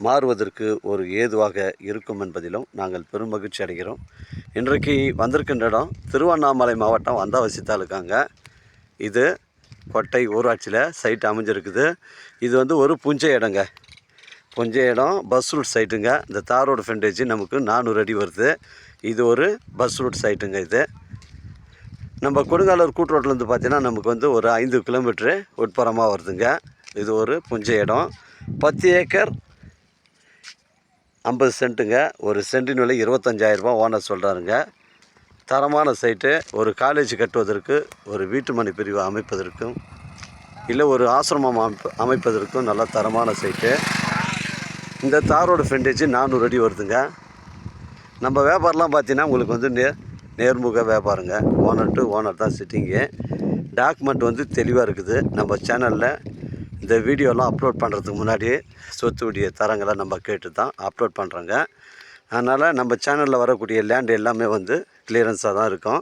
மாறுவதற்கு ஒரு ஏதுவாக இருக்கும் என்பதிலும் நாங்கள் பெரும் மகிழ்ச்சி அடைகிறோம். இன்றைக்கு வந்திருக்கின்ற இடம் திருவண்ணாமலை மாவட்டம் வந்தாவசி தாலுக்காங்க இது கொட்டை ஊராட்சியில் சைட் அமைஞ்சிருக்குது. இது வந்து ஒரு புஞ்சை இடங்க. புஞ்சை இடம் பஸ் ரூட் சைட்டுங்க இந்த தார் ரோடு நமக்கு நானூறு அடி வருது. இது ஒரு பஸ் ரூட் சைட்டுங்க இது. நம்ம கொடுங்காலூர் கூட்டுரோட்லேருந்து பார்த்தீங்கன்னா நமக்கு வந்து ஒரு ஐந்து கிலோமீட்ரு உட்புறமாக வருதுங்க. இது ஒரு புஞ்சை இடம். பத்து ஏக்கர் ஐம்பது சென்ட்டுங்க. ஒரு சென்டின் விலை இருபத்தஞ்சாயிரரூபா ஓனர் சொல்கிறாருங்க தரமான சைட்டு ஒரு காலேஜ் கட்டுவதற்கு ஒரு வீட்டுமனை பிரிவு அமைப்பதற்கும் இல்லை ஒரு ஆசிரமம் அமைப்ப அமைப்பதற்கும் நல்ல தரமான சைட்டு இந்த தாரோட ஃப்ரெண்டேஜ் நானூறு அடி வருதுங்க. நம்ம வியாபாரம்லாம் பார்த்தீங்கன்னா உங்களுக்கு வந்து நே நேர்முக வியாபாரங்க. ஓனர் டு ஓனர் தான் சிட்டிங்கு டாக்குமெண்ட் வந்து தெளிவாக இருக்குது. நம்ம சேனலில் இந்த வீடியோலாம் அப்லோட் பண்ணுறதுக்கு முன்னாடி சொத்துடைய தரங்களை நம்ம கேட்டு தான் அப்லோட் பண்ணுறோங்க அதனால் நம்ம சேனலில் வரக்கூடிய லேண்டு எல்லாமே வந்து கிளியரன்ஸாக தான் இருக்கும்.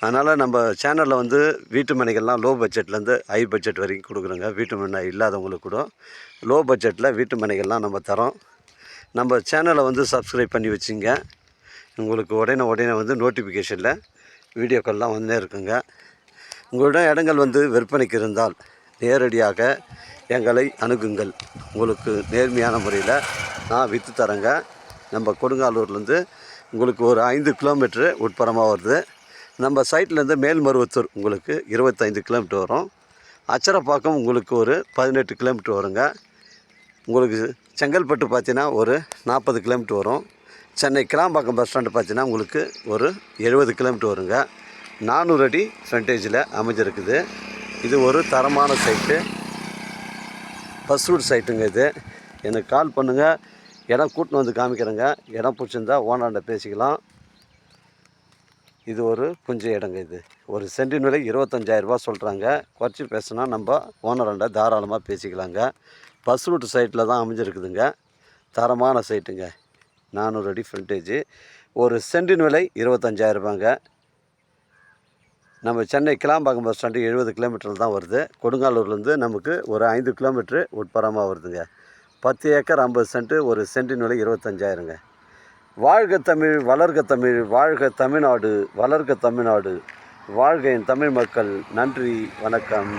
அதனால் நம்ம சேனலில் வந்து வீட்டு மனைகள்லாம் லோ பட்ஜெட்லேருந்து ஹை பட்ஜெட் வரைக்கும் கொடுக்குறோங்க. வீட்டு மனை இல்லாதவங்களுக்கு கூட லோ பட்ஜெட்டில் வீட்டு மனைகள்லாம் நம்ம தரோம். நம்ம சேனலை வந்து சப்ஸ்கிரைப் பண்ணி வச்சுங்க. உங்களுக்கு உடனே உடனே வந்து நோட்டிஃபிகேஷனில் வீடியோக்கள்லாம் வந்தே இருக்குங்க. உங்களிடம் இடங்கள் வந்து விற்பனைக்கு இருந்தால் நேரடியாக எங்களை அணுகுங்கள். உங்களுக்கு நேர்மையான முறையில் நான் விற்று தரேங்க. நம்ம கொடுங்காலூர்லேருந்து உங்களுக்கு ஒரு ஐந்து கிலோமீட்ரு உட்புறமாக வருது. நம்ம சைட்லேருந்து மேல்மருவத்தூர் உங்களுக்கு இருபத்தைந்து கிலோமீட்டர் வரும். அச்சரப்பாக்கம் உங்களுக்கு ஒரு பதினெட்டு கிலோமீட்டர் வருங்க. உங்களுக்கு செங்கல்பட்டு பார்த்தீங்கன்னா ஒரு நாற்பது கிலோமீட்டர் வரும். சென்னை கிளாம்பாக்கம் பஸ் ஸ்டாண்டு பார்த்தீங்கன்னா உங்களுக்கு ஒரு எழுபது கிலோமீட்டர் வருங்க. நானூறு அடி ஃப்ரண்டேஜில் அமைஞ்சிருக்குது. இது ஒரு தரமான சைட்டு. பஸ் ரூட் சைட்டுங்க இது. எனக்கு கால் பண்ணுங்கள் இடம் கூட்டின்னு வந்து காமிக்கிறேங்க. இடம் பிடிச்சிருந்தா ஓனர்கிட்ட பேசிக்கலாம். இது ஒரு கொஞ்சம் இடங்க இது. ஒரு சென்டின் விலை இருபத்தஞ்சாயிரரூபா சொல்கிறாங்க குறைச்சி பேசுனா நம்ம ஓனர்கிட்ட தாராளமாக பேசிக்கலாங்க. பஸ் ரூட் சைட்டில் தான் அமைஞ்சிருக்குதுங்க. தரமான சைட்டுங்க. நானூறு அடி ஃப்ரண்டேஜ் ஒரு சென்டின் விலை இருபத்தஞ்சாயிரரூபாங்க நம்ம சென்னை கிளாம்பாக்கம் பஸ் ஸ்டாண்டு எழுபது கிலோமீட்டரில் தான் வருது. கொடுங்காலூர்லேருந்து நமக்கு ஒரு ஐந்து கிலோமீட்ரு உட்புறமாக வருதுங்க. பத்து ஏக்கர் ஐம்பது சென்ட்டு ஒரு சென்டின் விலை இருபத்தஞ்சாயிரங்க. வாழ்க தமிழ் வளர்க தமிழ் வாழ்க தமிழ்நாடு வளர்க தமிழ்நாடு வாழ்க என் தமிழ் மக்கள். நன்றி வணக்கம்.